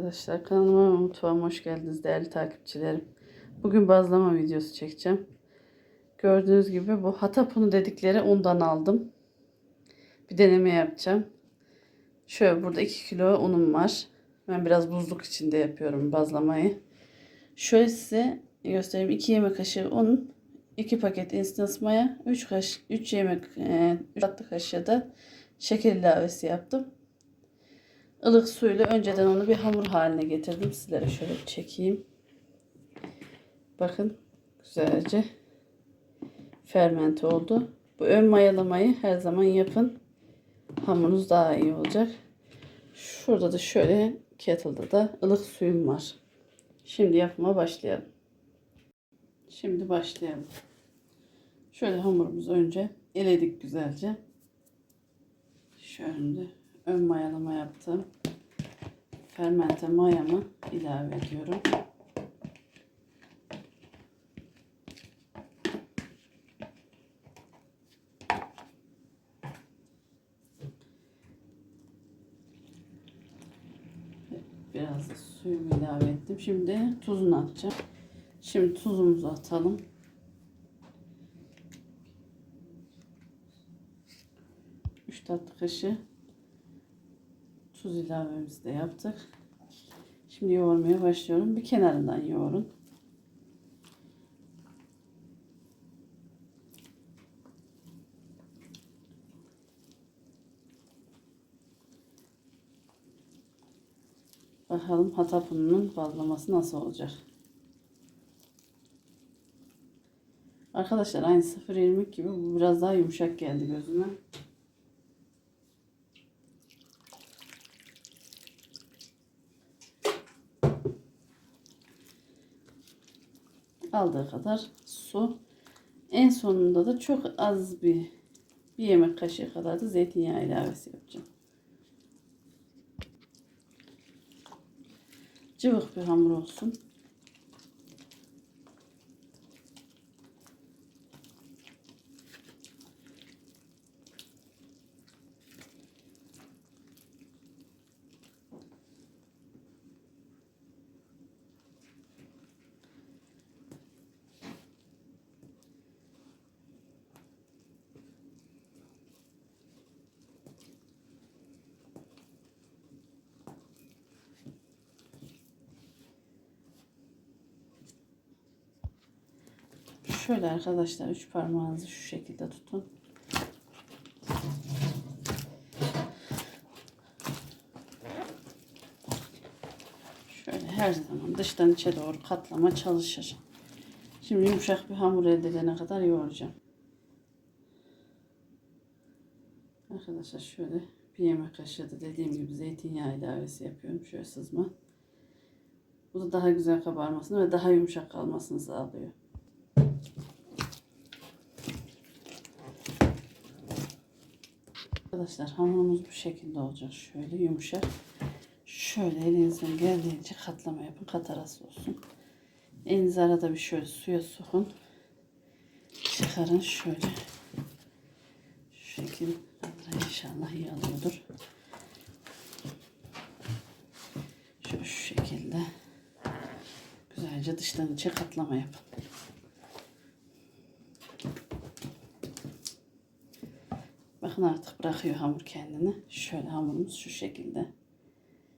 Arkadaşlar kanalıma ve mutfağıma hoş geldiniz değerli takipçilerim. Bugün bazlama videosu çekeceğim. Gördüğünüz gibi bu hatapunu dedikleri undan aldım. Bir deneme yapacağım. Şöyle burada 2 kilo unum var. Ben biraz buzluk içinde yapıyorum bazlamayı. Şöyle size göstereyim. 2 yemek kaşığı un, 2 paket instant maya, 3 kaşık 3 yemek e, 3 tatlı kaşığı da şeker ilavesi yaptım. Ilık suyla önceden onu bir hamur haline getirdim. Sizlere şöyle çekeyim. Bakın güzelce fermente oldu. Bu ön mayalamayı her zaman yapın. Hamurunuz daha iyi olacak. Şurada da şöyle kettle'da da ılık suyum var. Şimdi yapıma başlayalım. Şimdi başlayalım. Şöyle hamurumuzu önce eledik güzelce. Şöyle ön mayalama yaptım. Fermente mayamı ilave ediyorum. Biraz da suyumu ilave ettim. Şimdi tuzunu atacağım. Şimdi tuzumuzu atalım. Üç tatlı kaşığı tuz ilavemizi de yaptık. Şimdi yoğurmaya başlıyorum. Bir kenarından yoğurun. Bakalım hatapunun bazlaması nasıl olacak. Arkadaşlar aynı 0.20 gibi bu biraz daha yumuşak geldi gözüme. Aldığı kadar su. En sonunda da çok az bir bir yemek kaşığı kadar da zeytinyağı ilavesi yapacağım. Cıvık bir hamur olsun. Şöyle arkadaşlar üç parmağınızı şu şekilde tutun. Şöyle her zaman dıştan içe doğru katlama çalışır. Şimdi yumuşak bir hamur elde edene kadar yoğuracağım. Arkadaşlar şöyle bir yemek kaşığı da dediğim gibi zeytinyağı ilavesi yapıyorum. Şöyle sızma. Bu da daha güzel kabarmasını ve daha yumuşak kalmasını sağlıyor. Arkadaşlar hamurumuz bu şekilde olacak. Şöyle yumuşak. Şöyle elinizden geldiğince katlama yapın. Kat arası olsun. Elinizi arada bir şöyle suya sokun. Çıkarın şöyle. Şu şekilde inşallah iyi alıyordur. Şöyle şu şekilde. Güzelce dıştan içe katlama yapın. Bakın artık bırakıyor hamur kendini. Şöyle hamurumuz şu şekilde.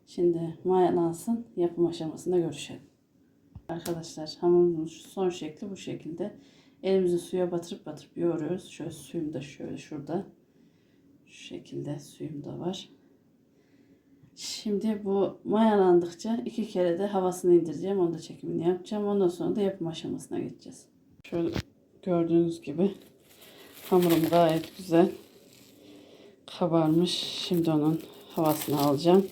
Şimdi mayalansın. Yapım aşamasında görüşelim. Arkadaşlar hamurumuzun son şekli bu şekilde. Elimizi suya batırıp batırıp yoğuruyoruz. Şöyle suyum da şöyle şurada. Şu şekilde suyum da var. Şimdi bu mayalandıkça iki kere de havasını indireceğim. Onu da çekimini yapacağım. Ondan sonra da yapım aşamasına geçeceğiz. Şöyle gördüğünüz gibi hamurum gayet güzel kabarmış. Şimdi onun havasını alacağım.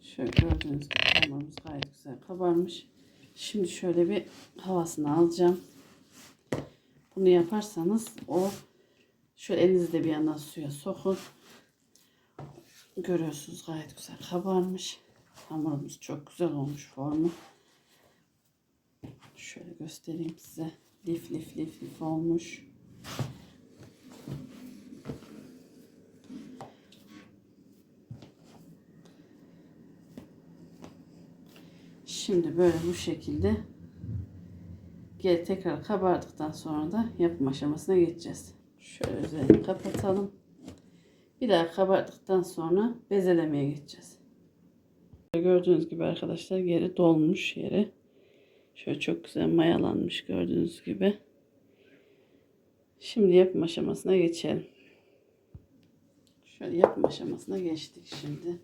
Şöyle gördüğünüz gibi hamurumuz gayet güzel kabarmış. Şimdi şöyle bir havasını alacağım. Bunu yaparsanız o şöyle elinizi de bir yandan suya sokun. Görüyorsunuz gayet güzel kabarmış. Hamurumuz çok güzel olmuş formu göstereyim size. Lif lif lif lif olmuş. Şimdi böyle bu şekilde geri tekrar kabardıktan sonra da yapım aşamasına geçeceğiz. Şöyle üzerini kapatalım. Bir daha kabardıktan sonra bezelemeye geçeceğiz. Gördüğünüz gibi arkadaşlar geri dolmuş yeri. Şöyle çok güzel mayalanmış gördüğünüz gibi. Şimdi yapım aşamasına geçelim. Şöyle yapım aşamasına geçtik şimdi.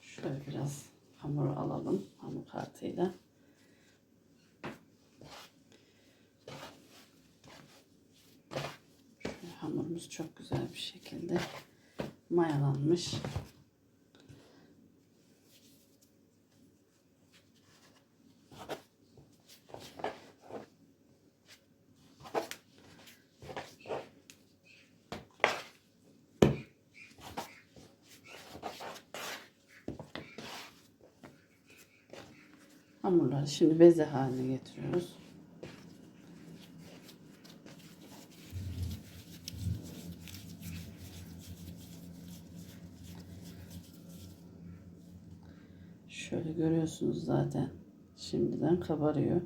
Şöyle biraz hamur alalım hamur kartıyla. Şöyle hamurumuz çok güzel bir şekilde mayalanmış. Hamurları şimdi beze haline getiriyoruz. Şöyle görüyorsunuz zaten şimdiden kabarıyor.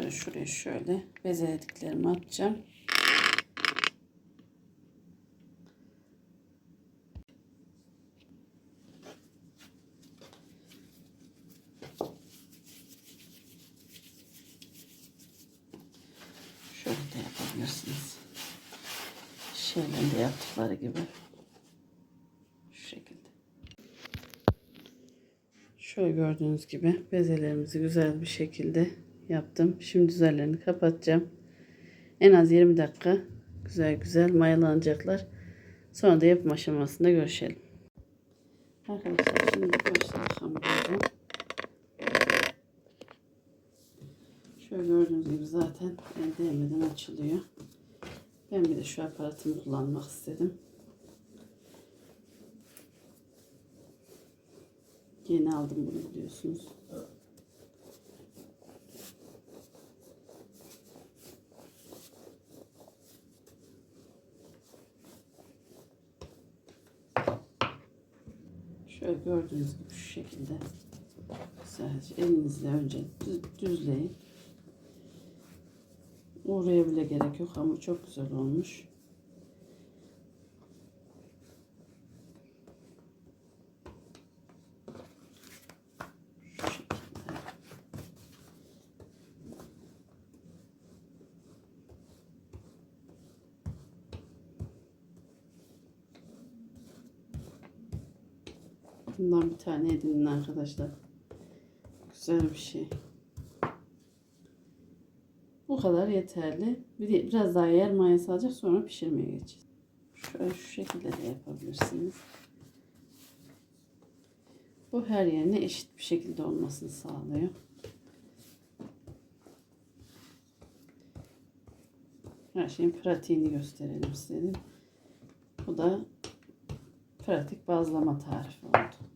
Şöyle şuraya şöyle bezelediklerimi atacağım. Şöyle de yapabilirsiniz. Şeyden de yaptıkları gibi. Şekilde. Şöyle gördüğünüz gibi bezelerimizi güzel bir şekilde yaptım. Şimdi üzerlerini kapatacağım. En az 20 dakika güzel güzel mayalanacaklar. Sonra da yapım aşamasında görüşelim. Arkadaşlar şimdi başladık hamurumuza. Şöyle gördüğünüz gibi zaten el değmeden açılıyor. Ben bir de şu aparatımı kullanmak istedim. Yeni aldım bunu biliyorsunuz. Şöyle gördüğünüz gibi şu şekilde sadece elinizle önce düz, düzleyin. Oraya bile gerek yok. Hamur çok güzel olmuş. Tane edinin arkadaşlar. Güzel bir şey. Bu kadar yeterli. Bir biraz daha yer mayası alacak sonra pişirmeye geçeceğiz. Şöyle şu şekilde de yapabilirsiniz. Bu her yerine eşit bir şekilde olmasını sağlıyor. Her şeyin pratiğini gösterelim istedim. Bu da pratik bazlama tarifi oldu.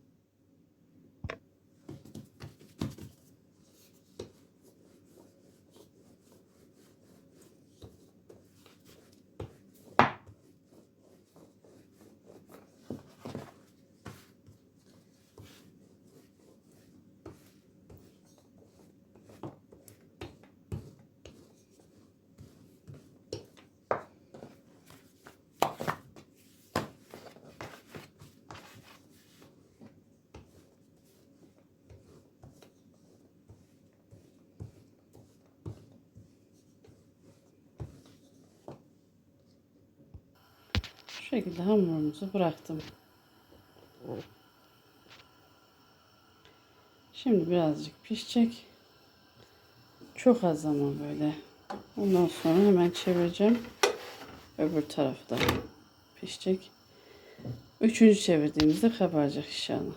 Şekilde hamurumuzu bıraktım. Şimdi birazcık pişecek. Çok az zaman böyle. Ondan sonra hemen çevireceğim. Öbür tarafı da pişecek. Üçüncü çevirdiğimizde kabaracak inşallah.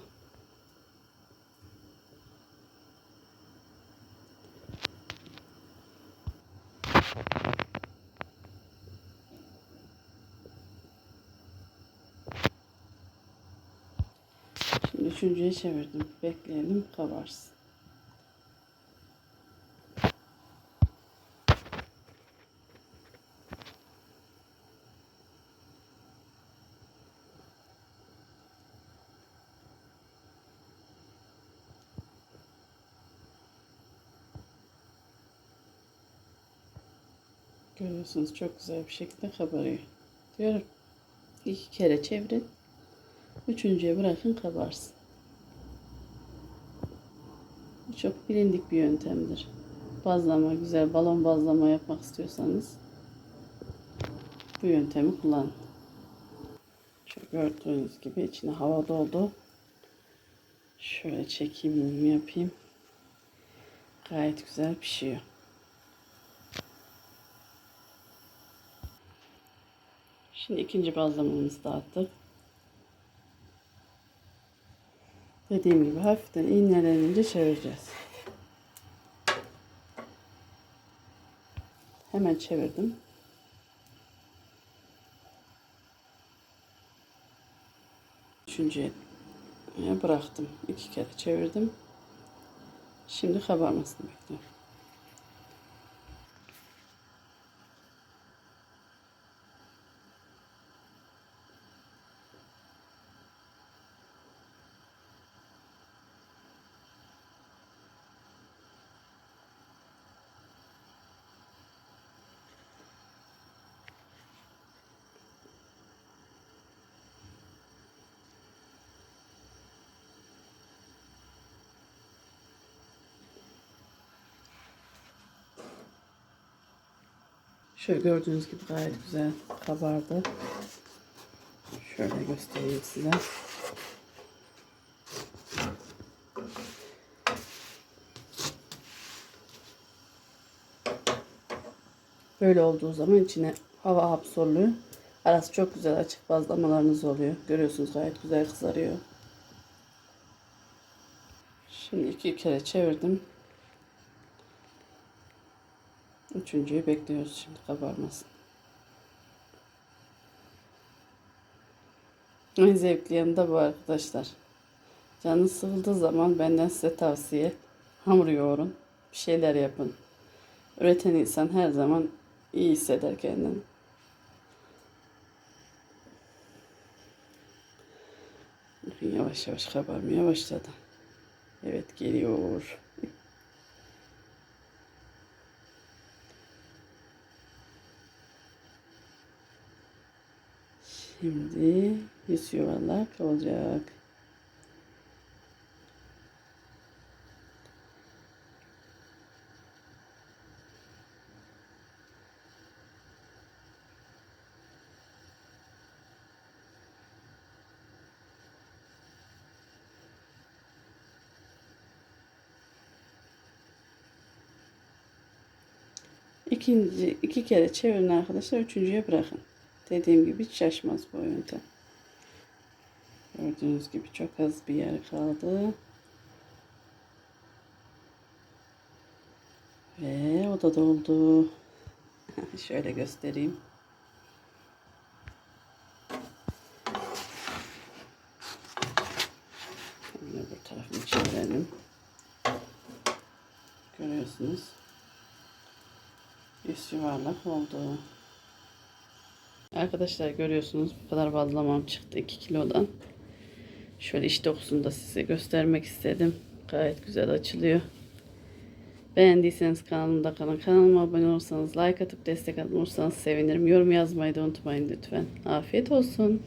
Şimdi üçüncüye çevirdim. Bekleyelim kabarsın. Görüyorsunuz çok güzel bir şekilde kabarıyor. Diyorum iki kere çevirin. Üçüncüye bırakın kabarsın. Bu çok bilindik bir yöntemdir. Bazlama, güzel balon bazlama yapmak istiyorsanız bu yöntemi kullanın. Çok gördüğünüz gibi içine hava doldu. Şöyle çekeyim yapayım. Gayet güzel pişiyor. Şimdi ikinci bazlamamızı da Dediğim gibi hafiften iğnelenince çevireceğiz. Hemen çevirdim. Üçüncüye bıraktım. İki kere çevirdim. Şimdi kabarmasını bekliyorum. Şöyle gördüğünüz gibi gayet güzel kabardı. Şöyle göstereyim size. Böyle olduğu zaman içine hava hapsoluyor. Arası çok güzel açık bazlamalarınız oluyor. Görüyorsunuz gayet güzel kızarıyor. Şimdi iki kere çevirdim. Üçüncüyü bekliyoruz şimdi kabarmasın. En zevkli yanı da bu arkadaşlar. Canınız sıkıldığı zaman benden size tavsiye. Hamur yoğurun. Bir şeyler yapın. Üreten insan her zaman iyi hisseder kendini. Yavaş yavaş kabarmaya başladı. Evet geliyor. Şimdi yüz yuvarlak olacak. İkinci, iki kere çevirin arkadaşlar. Üçüncüye bırakın. Dediğim gibi hiç şaşmaz bu yöntem. Gördüğünüz gibi çok az bir yer kaldı. Ve o da doldu. Şöyle göstereyim. Şimdi bu tarafını çevirelim. Görüyorsunuz. Üst yuvarlak oldu. Arkadaşlar görüyorsunuz bu kadar bazlamam çıktı 2 kilodan. Şöyle iç dokusunu da size göstermek istedim. Gayet güzel açılıyor. Beğendiyseniz kanalımda kalın. Kanalıma abone olursanız, like atıp destek olursanız sevinirim. Yorum yazmayı da unutmayın lütfen. Afiyet olsun.